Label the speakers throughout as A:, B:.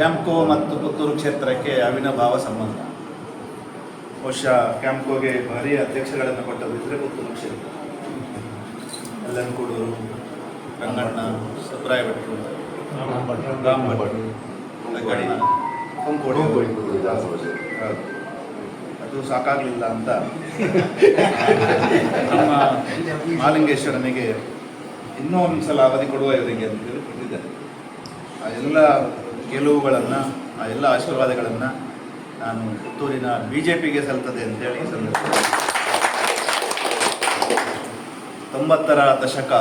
A: ಕ್ಯಾಂಪ್ಕೋ ಮತ್ತು ಪುತ್ತೂರು ಕ್ಷೇತ್ರಕ್ಕೆ ಅವಿನಾಭಾವ ಸಂಬಂಧ. ಬಹುಶಃ ಕ್ಯಾಂಪ್ಕೋಗೆ ಭಾರಿ ಅಧ್ಯಕ್ಷಗಳನ್ನು ಕೊಟ್ಟದಿದ್ದರೆ ಪುತ್ತೂರು ಕ್ಷೇತ್ರ. ಅಲ್ಲನ್ಕೂಡೂರು ರಂಗಣ್ಣ ಸುಬ್ರಾಯ ಭಟ್ರು ರಾಮ್ ಭಟ್ರು. ಅದು ಸಾಕಾಗಲಿಲ್ಲ ಅಂತ. ನಮ್ಮ ಮಾಲಿಂಗೇಶ್ವರನಿಗೆ ಇನ್ನೂ ಒಂದು ಸಲ ಅವಧಿ ಕೊಡುವ ಇವರಿಗೆ ಅಂತ ಹೇಳಿ ಕೊಟ್ಟಿದ್ದಾರೆ ಆ ಎಲ್ಲ ಗೆಲುವುಗಳನ್ನು, ಆ ಎಲ್ಲ ಆಶೀರ್ವಾದಗಳನ್ನು ನಾನು ಪುತ್ತೂರಿನ ಬಿ ಜೆ ಪಿಗೆ ಸಲ್ತದೆ ಅಂತೇಳಿ ಈ ಸಂದರ್ಭದಲ್ಲಿ. ತೊಂಬತ್ತರ ದಶಕ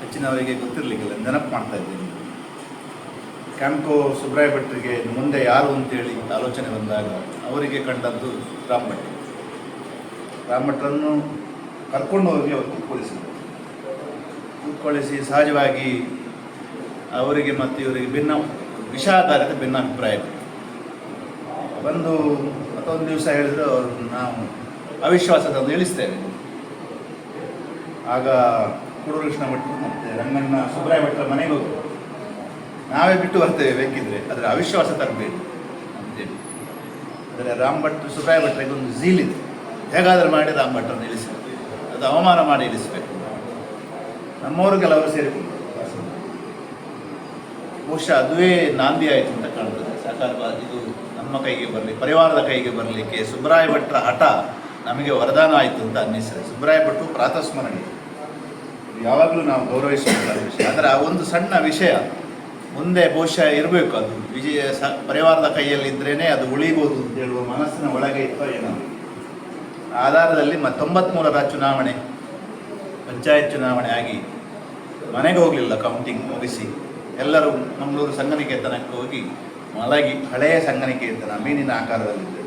A: ಹೆಚ್ಚಿನವರಿಗೆ ಗೊತ್ತಿರಲಿಕ್ಕಿಲ್ಲ, ನೆನಪು ಮಾಡ್ತಾ ಇದ್ದೀನಿ. ಕ್ಯಾಂಕೋ ಸುಬ್ರಾಯ ಭಟ್ರಿಗೆ ಮುಂದೆ ಯಾರು ಅಂತೇಳಿ ಆಲೋಚನೆ ಬಂದಾಗ ಅವರಿಗೆ ಕಂಡದ್ದು ರಾಮ್ ಭಟ್. ರಾಮ್ ಭಟ್ರನ್ನು ಕರ್ಕೊಂಡು ಹೋಗಿ ಅವರು ಕೂತ್ಕೊಳಿಸಿದರು ಕೂತ್ಕೊಳಿಸಿ ಸಹಜವಾಗಿ ಅವರಿಗೆ ಮತ್ತು ಇವರಿಗೆ ಭಿನ್ನ ವಿಷಾಧಾರಿತ ಭಿನ್ನಾಭಿಪ್ರಾಯ ಬಂದು ಮತ್ತೊಂದು ದಿವಸ ಹೇಳಿದ್ರು ನಾವು ತಂದು ಇಳಿಸ್ತೇವೆ. ಆಗ ಕೃಷ್ಣ ಭಟ್ರು ಮತ್ತು ರಂಗಣ್ಣ ಸುಬ್ರಾಯ ಭಟ್ರ ಮನೆಗೆ ಹೋಗಿ ನಾವೇ ಬಿಟ್ಟು ಬರ್ತೇವೆ ಬೇಕಿದ್ರೆ ಅದರ ಅವಿಶ್ವಾಸ ತರಬೇಕು ಅಂತೇಳಿ ಆದರೆ ರಾಮ್ ಭಟ್ರು ಸುಬ್ರಾಯ ಭಟ್ರಿಗೆ ಒಂದು ಝೀಲಿದೆ ಹೇಗಾದರೂ ಮಾಡಿ ರಾಮ್ ಭಟ್ರನ್ನು ಇಳಿಸಬೇಕು. ಅದು ಅವಮಾನ ಮಾಡಿ ಇಳಿಸಬೇಕು. ನಮ್ಮವರು ಕೆಲವರು ಸೇರಿಕೊಂಡು ಬಹುಶಃ ಅದುವೇ ನಾಂದಿ ಆಯಿತು ಅಂತ ಕಾಣ್ತದೆ. ಸಾಕಾರ ಇದು ನಮ್ಮ ಕೈಗೆ ಬರಲಿ, ಪರಿವಾರದ ಕೈಗೆ ಬರಲಿಕ್ಕೆ ಸುಬ್ರಾಯ ಭಟ್ರ ಹಠ ನಮಗೆ ವರದಾನ ಆಯಿತು ಅಂತ ಅನ್ನಿಸ್ತದೆ ಸುಬ್ರಾಯ ಭಟ್ರು ಪ್ರಾತಸ್ಮರಣೆ. ಯಾವಾಗಲೂ ನಾವು ಗೌರವಿಸಬೇಕಾದ ವಿಷಯ. ಆದರೆ ಆ ಒಂದು ಸಣ್ಣ ವಿಷಯ ಮುಂದೆ ಬಹುಶಃ ಇರಬೇಕು ಅದು. ವಿಜಯ ಸ, ಪರಿವಾರದ ಕೈಯಲ್ಲಿ ಇದ್ರೇ ಅದು ಉಳಿಬೋದು ಅಂತ ಹೇಳುವ ಮನಸ್ಸಿನ ಒಳಗೆ ಇತ್ತೋ ಏನೋ. ಆಧಾರದಲ್ಲಿ ಮ, ತೊಂಬತ್ಮೂರರ ಚುನಾವಣೆ, ಪಂಚಾಯತ್ ಚುನಾವಣೆ ಆಗಿ ಮನೆಗೆ ಹೋಗಲಿಲ್ಲ ಕೌಂಟಿಂಗ್ ಮುಗಿಸಿ. ಎಲ್ಲರೂ ನಮ್ಮೂರು ಸಂಗನಿಕೇತನಕ್ಕೆ ಹೋಗಿ ಮಲಗಿ, ಹಳೆಯ ಸಂಗನಿಕೇತನ ಮೀನಿನ ಆಕಾರದಲ್ಲಿದೆ.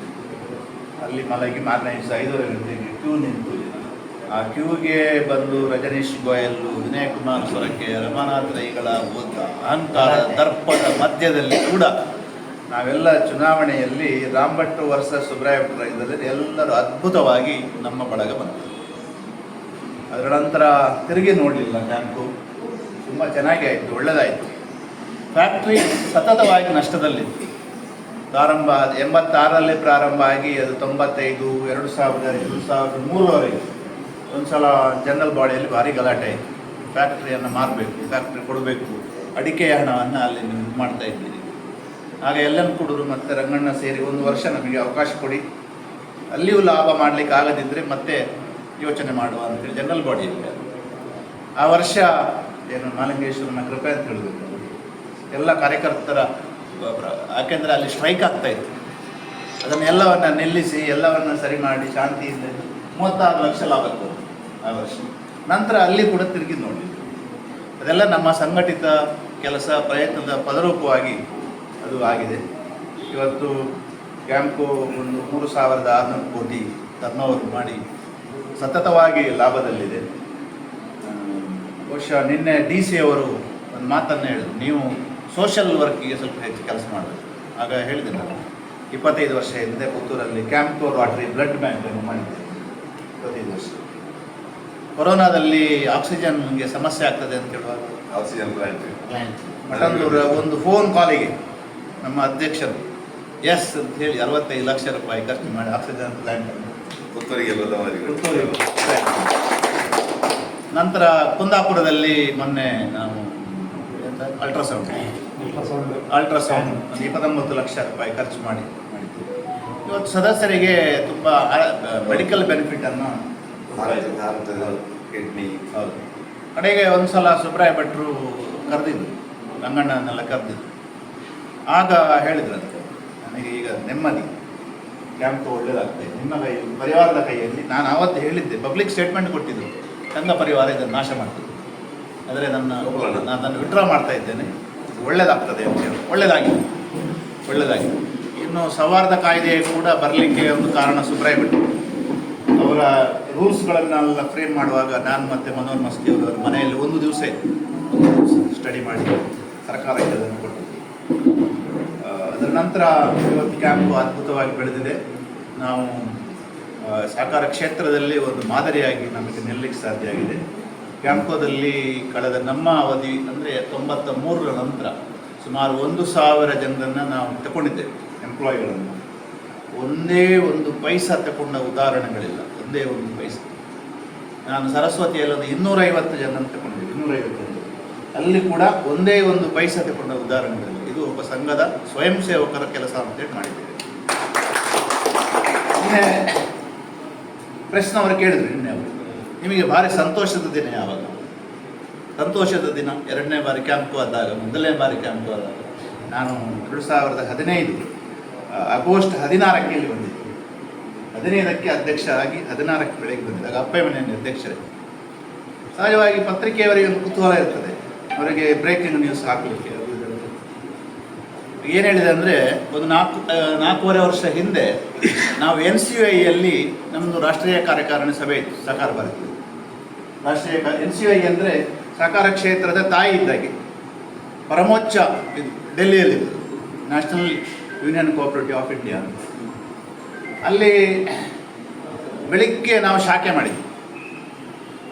A: ಅಲ್ಲಿ ಮಲಗಿ ಮಾರನೇ ದಿವಸ ಗಂಟೆಗೆ ಕ್ಯೂ ನಿಂತು. ಆ ಕ್ಯೂಗೆ ಬಂದು ರಜನೀಶ್ ಗೋಯಲ್, ವಿನಯ್ ಕುಮಾರ್ ಸ್ವರಕ್ಕೆ ರಮಾನಾಥ್ ರೈಗಳ ಓದ ಅಹಂಕಾರ ದರ್ಪದ ಮಧ್ಯದಲ್ಲಿ ಕೂಡ ನಾವೆಲ್ಲ ಚುನಾವಣೆಯಲ್ಲಿ ರಾಮ್ಭಟ್ ವರ್ಸಸ್ ಸುಬ್ರಾಯ ಇದರಲ್ಲಿ ಎಲ್ಲರೂ ಅದ್ಭುತವಾಗಿ ನಮ್ಮ ಬಳಗ ಬಂತು ಅದರ ನಂತರ ತಿರುಗಿ ನೋಡಲಿಲ್ಲ ಕ್ಯಾಂಪು ತುಂಬ ಚೆನ್ನಾಗಿ ಆಯಿತು ಒಳ್ಳೆಯದಾಯಿತು ಫ್ಯಾಕ್ಟ್ರಿ ಸತತವಾಗಿ ನಷ್ಟದಲ್ಲಿ. ಪ್ರಾರಂಭ, ಎಂಬತ್ತಾರರಲ್ಲಿ ಪ್ರಾರಂಭ ಆಗಿ ಅದು ತೊಂಬತ್ತೈದು, ಎರಡು ಸಾವಿರದ ಎರಡು ಸಾವಿರದ ಮೂರರವರೆಗೆ. ಒಂದು ಸಲ ಜನರಲ್ ಬಾಡಿಯಲ್ಲಿ ಭಾರಿ ಗಲಾಟೆ. ಆಯಿತು ಫ್ಯಾಕ್ಟ್ರಿಯನ್ನು ಮಾರಬೇಕು ಫ್ಯಾಕ್ಟ್ರಿ ಕೊಡಬೇಕು. ಅಡಿಕೆಯ ಹಣವನ್ನು ಅಲ್ಲಿ ನೀವು ಮಾಡ್ತಾ ಇದ್ದೀರಿ. ಆಗ ಎಲ್ಲನ್ ಕುಡೂರು ಮತ್ತು ರಂಗಣ್ಣ ಸೇರಿ ಒಂದು ವರ್ಷ ನಮಗೆ ಅವಕಾಶ ಕೊಡಿ. ಅಲ್ಲಿಯೂ ಲಾಭ ಮಾಡಲಿಕ್ಕೆ ಆಗದಿದ್ದರೆ ಮತ್ತೆ ಯೋಚನೆ ಮಾಡುವ ಅಂತೇಳಿ ಜನರಲ್ ಬಾಡಿಯಲ್ಲಿ ಆ ವರ್ಷ ಏನು ಮಾಲಿಂಗೇಶ್ವರನ ಕೃಪೆ ಅಂತ ಹೇಳಬೇಕು. ಎಲ್ಲ ಕಾರ್ಯಕರ್ತರ, ಯಾಕೆಂದರೆ ಅಲ್ಲಿ ಸ್ಟ್ರೈಕ್ ಆಗ್ತಾ ಇತ್ತು. ಅದನ್ನೆಲ್ಲವನ್ನು ನಿಲ್ಲಿಸಿ, ಎಲ್ಲವನ್ನು ಸರಿ ಮಾಡಿ, ಶಾಂತಿಯಿಂದ ಮೂವತ್ತಾರು ಲಕ್ಷ ಲಾಭ ಆ ವರ್ಷ. ನಂತರ ಅಲ್ಲಿ ಕೂಡ ತಿರುಗಿ ನೋಡಲಿಲ್ಲ ಅದೆಲ್ಲ ನಮ್ಮ ಸಂಘಟಿತ ಕೆಲಸ, ಪ್ರಯತ್ನದ ಪದರೂಪವಾಗಿ ಅದು ಆಗಿದೆ. ಇವತ್ತು ಕ್ಯಾಂಪು ಒಂದು ಮೂರು ಸಾವಿರದ ಆರುನೂರು ಕೋಟಿ ಟರ್ನ್ ಮಾಡಿ ಸತತವಾಗಿ ಲಾಭದಲ್ಲಿದೆ. ಬಹುಶಃ ನಿನ್ನೆ ಡಿ ಸಿ ಅವರು ಒಂದು ಮಾತನ್ನು ಹೇಳಿದ್ರು. ನೀವು ಸೋಷಲ್ ವರ್ಕಿಗೆ ಸ್ವಲ್ಪ ಹೆಚ್ಚು ಕೆಲಸ ಮಾಡಬೇಕು. ಆಗ ಹೇಳಿದೆ ನಾನು. ಇಪ್ಪತ್ತೈದು ವರ್ಷ ಹಿಂದೆ ಪುತ್ತೂರಲ್ಲಿ ಕ್ಯಾಂಪೋ ರಾಟ್ರಿ ಬ್ಲಡ್ ಬ್ಯಾಂಕನ್ನು ಮಾಡಿದ್ದೆ. ಇಪ್ಪತ್ತೈದು ವರ್ಷ. ಕೊರೋನಾದಲ್ಲಿ ಆಕ್ಸಿಜನ್ಗೆ ಸಮಸ್ಯೆ ಆಗ್ತದೆ ಅಂತ ಹೇಳುವಾಗ?
B: ಆಕ್ಸಿಜನ್ ಪ್ಲಾಂಟ್
A: ಮಠಂದೂರ ಒಂದು ಫೋನ್ ಕಾಲಿಗೆ ನಮ್ಮ ಅಧ್ಯಕ್ಷರು. ಎಸ್ ಅಂತ ಹೇಳಿ ಅರವತ್ತೈದು ಲಕ್ಷ ರೂಪಾಯಿ ಖರ್ಚು ಮಾಡಿ ಆಕ್ಸಿಜನ್ ಪ್ಲಾಂಟ್
B: ಪುತ್ತೂರಿಗೆ ಪ್ರಥಮರಿಗೆ
A: ನಂತರ ಕುಂದಾಪುರದಲ್ಲಿ ಮೊನ್ನೆ ನಾವು ಅಲ್ಟ್ರಾಸೌಂಡ್. ಅಲ್ಟ್ರಾಸೌಂಡ್. ಒಂದು ಇಪ್ಪತ್ತೊಂಬತ್ತು ಲಕ್ಷ ರೂಪಾಯಿ ಖರ್ಚು ಮಾಡಿ ಮಾಡಿದ್ದು ಇವತ್ತು ಸದಸ್ಯರಿಗೆ ತುಂಬ ಮೆಡಿಕಲ್ ಬೆನಿಫಿಟನ್ನು
B: ಕಿಡ್ನಿ
A: ಹೌದು ಕಡೆಗೆ ಒಂದು ಸಲ ಸುಬ್ರಾಯ ಭಟ್ರು ಕರೆದಿದ್ದು ರಂಗಣ್ಣನೆಲ್ಲ ಕರೆದಿದ್ದು ಆಗ ಹೇಳಿದ್ರಂತೆ ನನಗೆ ಈಗ ನೆಮ್ಮದಿ ಕ್ಯಾಂಪ್ ಒಳ್ಳೇದಾಗ್ತದೆ ನಿಮ್ಮ ಕೈಯಲ್ಲಿ ಪರಿವಾರದ ಕೈಯಲ್ಲಿ ನಾನು ಆವತ್ತು ಹೇಳಿದ್ದೆ ಪಬ್ಲಿಕ್ ಸ್ಟೇಟ್ಮೆಂಟ್ ಕೊಟ್ಟಿದ್ದರು ಸಂಘ ಪರಿವಾರ ಇದನ್ನು ನಾಶ ಮಾಡ್ತದೆ ಆದರೆ ನನ್ನ ನಾನು ನಾನು ವಿಡ್ರಾ ಮಾಡ್ತಾ ಇದ್ದೇನೆ. ಒಳ್ಳೆಯದಾಗ್ತದೆ ಒಳ್ಳೇದಾಗ್ತದೆ ಅಂತ ಹೇಳಿ. ಒಳ್ಳೇದಾಗಿದೆ ಒಳ್ಳೇದಾಗಿದೆ ಇನ್ನು ಸೌಹಾರ್ದ ಕಾಯ್ದೆ ಕೂಡ ಬರಲಿಕ್ಕೆ ಒಂದು ಕಾರಣ ಸುಬ್ರಾಯ್ ಬಿಟ್ಟು ಅವರ ರೂಲ್ಸ್ಗಳನ್ನೆಲ್ಲ ಫ್ರೇಮ್ ಮಾಡುವಾಗ ನಾನು ಮತ್ತು ಮನೋಹರ್ ಮಸ್ತಿ ಅವರ ಮನೆಯಲ್ಲಿ ಒಂದು ದಿವಸ ಸ್ಟಡಿ ಮಾಡಿ ಸರ್ಕಾರ ಇದನ್ನು ಕೊಟ್ಟು. ಅದರ ನಂತರ ಇವತ್ತು ಕ್ಯಾಂಪ್ ಅದ್ಭುತವಾಗಿ ಬೆಳೆದಿದೆ. ನಾವು ಸಹಕಾರ ಕ್ಷೇತ್ರದಲ್ಲಿ ಒಂದು ಮಾದರಿಯಾಗಿ ನಮಗೆ ನಿಲ್ಲಕ್ಕೆ ಸಾಧ್ಯ ಆಗಿದೆ. ಕ್ಯಾಂಪ್ಕೋದಲ್ಲಿ ಕಳೆದ ನಮ್ಮ ಅವಧಿ ಅಂದರೆ ತೊಂಬತ್ತ ಮೂರರ ನಂತರ ಸುಮಾರು ಒಂದು ಸಾವಿರ ಜನರನ್ನು ನಾವು ತಗೊಂಡಿದ್ದೇವೆ ಎಂಪ್ಲಾಯಿಗಳನ್ನು ಒಂದೇ ಒಂದು ಪೈಸಾ ತಗೊಂಡ ಉದಾಹರಣೆಗಳಿಲ್ಲ ಒಂದೇ ಒಂದು ಪೈಸಾ. ನಾನು ಸರಸ್ವತಿಯಲ್ಲಿ ಒಂದು ಇನ್ನೂರೈವತ್ತು ಜನರನ್ನು ತಗೊಂಡಿದ್ದೆ ಇನ್ನೂರೈವತ್ತು ಜನ ಅಲ್ಲಿ ಕೂಡ ಒಂದೇ ಒಂದು ಪೈಸಾ ತಗೊಂಡ ಉದಾಹರಣೆಗಳಿಲ್ಲ. ಇದು ಒಬ್ಬ ಸಂಘದ ಸ್ವಯಂ ಸೇವಕರ ಕೆಲಸ ಅಂತೇಳಿ ಮಾಡಿದ್ದೇವೆ. ಪ್ರಶ್ನೆ ಅವರು ಕೇಳಿದ್ರು ನಿನ್ನೆ ಅವರು. ನಿಮಗೆ ಭಾರಿ ಸಂತೋಷದ ದಿನ ಯಾವಾಗ? ಸಂತೋಷದ ದಿನ, ಎರಡನೇ ಬಾರಿ ಕ್ಯಾಂಪ್ ಆದಾಗ ಮೊದಲನೇ ಬಾರಿ ಕ್ಯಾಂಪ್ ಆದಾಗ ನಾನು ಎರಡು ಸಾವಿರದ ಹದಿನೈದು ಆಗೋಸ್ಟ್ ಹದಿನಾರಕ್ಕೆ ಇಲ್ಲಿ ಬಂದಿದ್ದೆ. ಹದಿನೈದಕ್ಕೆ ಅಧ್ಯಕ್ಷರಾಗಿ ಹದಿನಾರಕ್ಕೆ ಬೆಳಗ್ಗೆ ಬಂದಿದ್ದಾಗ ಅಪ್ಪೆ ಮನೆಯಲ್ಲಿ ಅಧ್ಯಕ್ಷರೇ. ಸಹಜವಾಗಿ ಪತ್ರಿಕೆಯವರಿಗೆ ಒಂದು ಕುತೂಹಲ ಇರ್ತದೆ. ಅವರಿಗೆ ಬ್ರೇಕಿಂಗ್ ನ್ಯೂಸ್ ಹಾಕಲಿಕ್ಕೆ ಏನು ಹೇಳಿದೆ ಅಂದರೆ, ಒಂದು ನಾಲ್ಕು ನಾಲ್ಕೂವರೆ ವರ್ಷ ಹಿಂದೆ ನಾವು ಎನ್ ಸಿ ಐಯಲ್ಲಿ ನಮ್ಮದು ರಾಷ್ಟ್ರೀಯ ಕಾರ್ಯಕಾರಿಣಿ ಸಭೆ ಸಹಕಾರ ಭಾರತಿ ರಾಷ್ಟ್ರೀಯ ಎನ್ ಸಿ ಐ ಅಂದರೆ ಸಹಕಾರ ಕ್ಷೇತ್ರದ ತಾಯಿ ಇದ್ದಾಗೆ. ಪರಮೋಚ್ಚ ಇದು ಡೆಲ್ಲಿಯಲ್ಲಿದೆ national union cooperative of India ಅಲ್ಲಿ ಬೆಳಿಗ್ಗೆ ನಾವು ಶಾಖೆ ಮಾಡಿದ್ವಿ.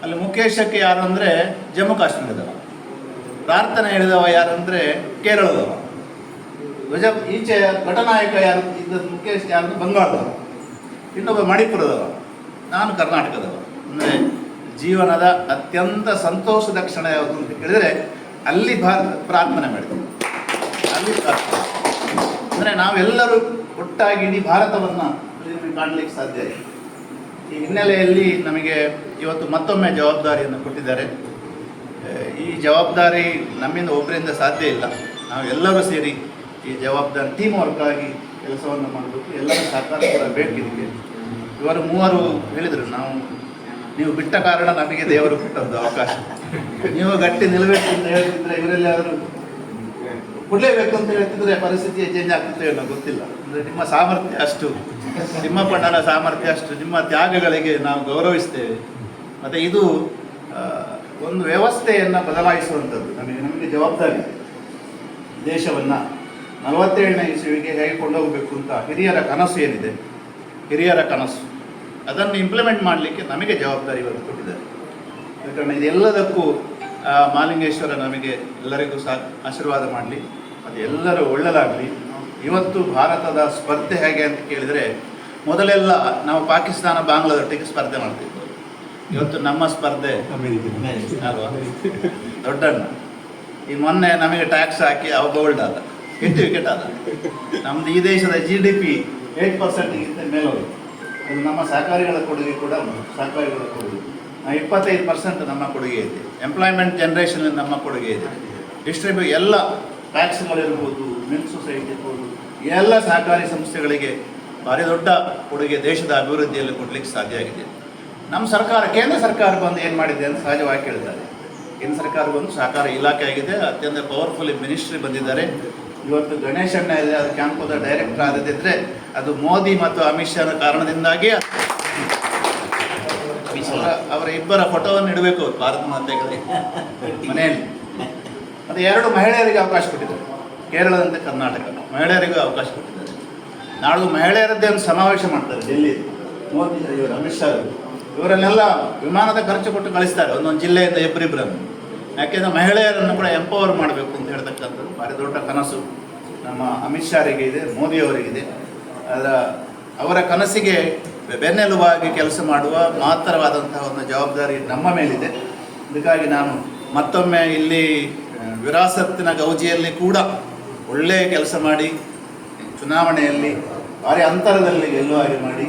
A: ಅಲ್ಲಿ ಮುಖೇಶಕ್ಕೆ ಯಾರು ಅಂದರೆ ಜಮ್ಮು ಕಾಶ್ಮೀರದವ. ಪ್ರಾರ್ಥನೆ ಹೇಳಿದವ ಯಾರಂದರೆ ಕೇರಳದವ. ಧ್ವಜ ಈಚೆ ಘಟನಾಯಕ ಯಾರು ಇದ್ದ ಮುಖೇಶ್ ಯಾರು ಬಂಗಾಳದವ. ಇನ್ನೊಬ್ಬ ಮಣಿಪುರದವ. ನಾನು ಕರ್ನಾಟಕದವ. ಅಂದರೆ ಜೀವನದ ಅತ್ಯಂತ ಸಂತೋಷದ ಕ್ಷಣ ಯಾವುದು ಅಂತ ಕೇಳಿದರೆ ಅಲ್ಲಿ ಪ್ರಾರ್ಥನೆ ಮಾಡಿದೆ ಅಲ್ಲಿ ಪ್ರಾರ್ಥನೆ. ಅಂದರೆ ನಾವೆಲ್ಲರೂ ಒಟ್ಟಾಗಿ ಇಡೀ ಭಾರತವನ್ನು ಕಾಣಲಿಕ್ಕೆ ಸಾಧ್ಯ ಇದೆ ಈ ಹಿನ್ನೆಲೆಯಲ್ಲಿ ನಮಗೆ ಇವತ್ತು ಮತ್ತೊಮ್ಮೆ ಜವಾಬ್ದಾರಿಯನ್ನು ಕೊಟ್ಟಿದ್ದಾರೆ. ಈ ಜವಾಬ್ದಾರಿ ನಮ್ಮಿಂದ ಒಬ್ಬರಿಂದ ಸಾಧ್ಯ ಇಲ್ಲ. ನಾವು ಎಲ್ಲರೂ ಸೇರಿ ಈ ಜವಾಬ್ದಾರಿ ಟೀಮ್ ವರ್ಕ್ ಆಗಿ ಕೆಲಸವನ್ನು ಮಾಡಬೇಕು. ಎಲ್ಲರೂ ಸಹಕಾರ ಕೂಡ ಇದಕ್ಕೆ ಇವರು ಮೂವರು ಹೇಳಿದರು, ನಾವು ನೀವು ಬಿಟ್ಟ ಕಾರಣ ನಮಗೆ ದೇವರು ಕೊಟ್ಟದ್ದು ಅವಕಾಶ. ನೀವು ಗಟ್ಟಿ ನಿಲ್ಲಬೇಕು ಅಂತ ಹೇಳ್ತಿದ್ರೆ ಯಾರು ಕೊಡಲೇಬೇಕು ಅಂತ ಹೇಳ್ತಿದ್ರೆ ಪರಿಸ್ಥಿತಿ ಚೇಂಜ್ ಆಗ್ತಿತ್ತು ಅನ್ನೋ ಗೊತ್ತಿಲ್ಲ. ಅಂದರೆ ನಿಮ್ಮ ಸಾಮರ್ಥ್ಯ ಅಷ್ಟು, ನಿಮ್ಮ ಪಣ್ಣನ ಸಾಮರ್ಥ್ಯ ಅಷ್ಟು, ನಿಮ್ಮ ತ್ಯಾಗಗಳಿಗೆ ನಾವು ಗೌರವಿಸ್ತೇವೆ. ಮತ್ತು ಇದು ಒಂದು ವ್ಯವಸ್ಥೆಯನ್ನು ಬದಲಾಯಿಸುವಂಥದ್ದು. ನಮಗೆ ನಮಗೆ ಜವಾಬ್ದಾರಿ. ದೇಶವನ್ನು ನಲವತ್ತೇಳನೇ ಇಸುವಿಗೆ ಹೇಗೆ ಕೊಂಡೋಗಬೇಕು ಅಂತ ಹಿರಿಯರ ಕನಸು ಏನಿದೆ? ಹಿರಿಯರ ಕನಸು. ಅದನ್ನು ಇಂಪ್ಲಿಮೆಂಟ್ ಮಾಡಲಿಕ್ಕೆ ನಮಗೆ ಜವಾಬ್ದಾರಿ ಇವತ್ತು ಕೊಟ್ಟಿದ್ದಾರೆ. ಯಾಕಂದರೆ ಇದೆಲ್ಲದಕ್ಕೂ ಮಾಲಿಂಗೇಶ್ವರ ನಮಗೆ ಎಲ್ಲರಿಗೂ ಸಹ ಆಶೀರ್ವಾದ ಮಾಡಲಿ ಅದೆಲ್ಲರೂ ಒಳ್ಳೆಯದಾಗಲಿ ಇವತ್ತು ಭಾರತದ ಸ್ಪರ್ಧೆ ಹೇಗೆ ಅಂತ ಕೇಳಿದರೆ, ಮೊದಲೆಲ್ಲ ನಾವು ಪಾಕಿಸ್ತಾನ ಬಾಂಗ್ಲಾದೊಟ್ಟಿಗೆ ಸ್ಪರ್ಧೆ ಮಾಡ್ತಿದ್ವಿ. ಇವತ್ತು ನಮ್ಮ ಸ್ಪರ್ಧೆ ಅಲ್ವಾ? ದೊಡ್ಡಣ್ಣ. ಈ ಮೊನ್ನೆ ನಮಗೆ ಟ್ಯಾಕ್ಸ್ ಹಾಕಿ ಅವ ಗೋಲ್ಡ್ ಆದ. ಎಷ್ಟು ವಿಕೆಟ್ ಆದ ನಮ್ದು ಈ ದೇಶದ ಜಿ ಡಿ ಪಿ ಏಟ್ ಪರ್ಸೆಂಟ್ಗಿಂತ ಮೇಲೆ ಹೋಗಿದೆ ಅದು ನಮ್ಮ ಸಹಕಾರಿಗಳ ಕೊಡುಗೆ ಕೂಡ. ಸಹಕಾರಿಗಳ ಕೊಡುಗೆ. ಇಪ್ಪತ್ತೈದು ಪರ್ಸೆಂಟ್ ನಮ್ಮ ಕೊಡುಗೆ ಇದೆ. ಎಂಪ್ಲಾಯ್ಮೆಂಟ್ ಜನ್ರೇಷನ್ ನಮ್ಮ ಕೊಡುಗೆ ಇದೆ. ಡಿಸ್ಟ್ರಿಬ್ಯೂ ಎಲ್ಲ ಟ್ಯಾಕ್ಸ್ಗಳಿರ್ಬೋದು ಮಿಲ್ಕ್ ಸೊಸೈಟಿ ಇರ್ಬೋದು ಎಲ್ಲ ಸಹಕಾರಿ ಸಂಸ್ಥೆಗಳಿಗೆ ಭಾರಿ ದೊಡ್ಡ ಕೊಡುಗೆ ದೇಶದ ಅಭಿವೃದ್ಧಿಯಲ್ಲಿ ಕೊಡಲಿಕ್ಕೆ ಸಾಧ್ಯ ಆಗಿದೆ. ನಮ್ಮ ಸರ್ಕಾರ, ಕೇಂದ್ರ ಸರ್ಕಾರ ಬಂದು ಏನು ಮಾಡಿದೆ ಅಂತ ಸಹಜವಾಗಿ ಕೇಳ್ತಾರೆ. ಕೇಂದ್ರ ಸರ್ಕಾರ ಬಂದು ಸಹಕಾರ ಇಲಾಖೆ ಆಗಿದೆ, ಅತ್ಯಂತ ಪವರ್ಫುಲ್ ಮಿನಿಸ್ಟ್ರಿ ಬಂದಿದ್ದಾರೆ. ಇವತ್ತು ಗಣೇಶಣ್ಣ ಇದೆ ಕ್ಯಾಂಪದ ಡೈರೆಕ್ಟರ್ ಆದದಿದ್ದರೆ ಅದು ಮೋದಿ ಮತ್ತು ಅಮಿತ್ ಶಾನ ಕಾರಣದಿಂದಾಗಿ ಅವರ- ಇಬ್ಬರ ಫೋಟೋವನ್ನು ಇಡಬೇಕು ಭಾರತ ಮಾತೆಗಳಿಗೆ. ಮನೆಯಲ್ಲಿ. ಮತ್ತು ಎರಡು ಮಹಿಳೆಯರಿಗೆ ಅವಕಾಶ ಕೊಟ್ಟಿದ್ದಾರೆ. ಕೇರಳದಂತೆ ಕರ್ನಾಟಕ. ಮಹಿಳೆಯರಿಗೂ ಅವಕಾಶ ಕೊಟ್ಟಿದ್ದಾರೆ. ನಾಳೆ ಮಹಿಳೆಯರದ್ದೇ ಒಂದು ಸಮಾವೇಶ ಮಾಡ್ತಾರೆ ಡೆಲ್ಲಿ. ಮೋದಿ, ಇವರು ಅಮಿತ್ ಶಾ ಇವರನ್ನೆಲ್ಲ ವಿಮಾನದ ಖರ್ಚು ಕೊಟ್ಟು ಕಳಿಸ್ತಾರೆ. ಒಂದೊಂದು ಜಿಲ್ಲೆಯಿಂದ ಇಬ್ಬರಿಬ್ಬರನ್ನು. ಯಾಕೆಂದರೆ ಮಹಿಳೆಯರನ್ನು ಕೂಡ ಎಂಪವರ್ ಮಾಡಬೇಕು ಅಂತ ಹೇಳ್ತಕ್ಕಂಥದ್ದು. ಭಾರಿ ದೊಡ್ಡ ಕನಸು. ನಮ್ಮ ಅಮಿತ್ ಶಾರಿಗೆ ಇದೆ ಮೋದಿಯವರಿಗಿದೆ ಅವರ ಕನಸಿಗೆ ಬೆನ್ನೆಲುಬಾಗಿ ಕೆಲಸ ಮಾಡುವ ಮಹತ್ತರವಾದಂತಹ ಒಂದು ಜವಾಬ್ದಾರಿ ನಮ್ಮ ಮೇಲಿದೆ. ಅದಕ್ಕಾಗಿ ನಾನು ಮತ್ತೊಮ್ಮೆ ಇಲ್ಲಿ ವಿರಾಸತ್ತಿನ ಗೌಜಿಯಲ್ಲಿ ಕೂಡ ಒಳ್ಳೆಯ ಕೆಲಸ ಮಾಡಿ, ಚುನಾವಣೆಯಲ್ಲಿ ಭಾರಿ ಅಂತರದಲ್ಲಿ ಗೆಲ್ಲುವ ಹಾಗೆ ಮಾಡಿ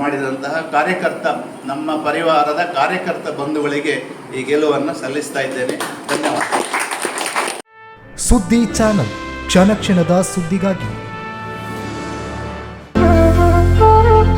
A: ಮಾಡಿದಂತಹ ಕಾರ್ಯಕರ್ತ, ನಮ್ಮ ಪರಿವಾರದ ಕಾರ್ಯಕರ್ತ ಬಂಧುಗಳಿಗೆ ಈ ಗೆಲುವನ್ನು ಸಲ್ಲಿಸ್ತಾ ಇದ್ದೇನೆ. ಧನ್ಯವಾದ.
C: ಸುದ್ದಿ ಚಾನಲ್, ಕ್ಷಣ ಕ್ಷಣದ ಸುದ್ದಿಗಾಗಿ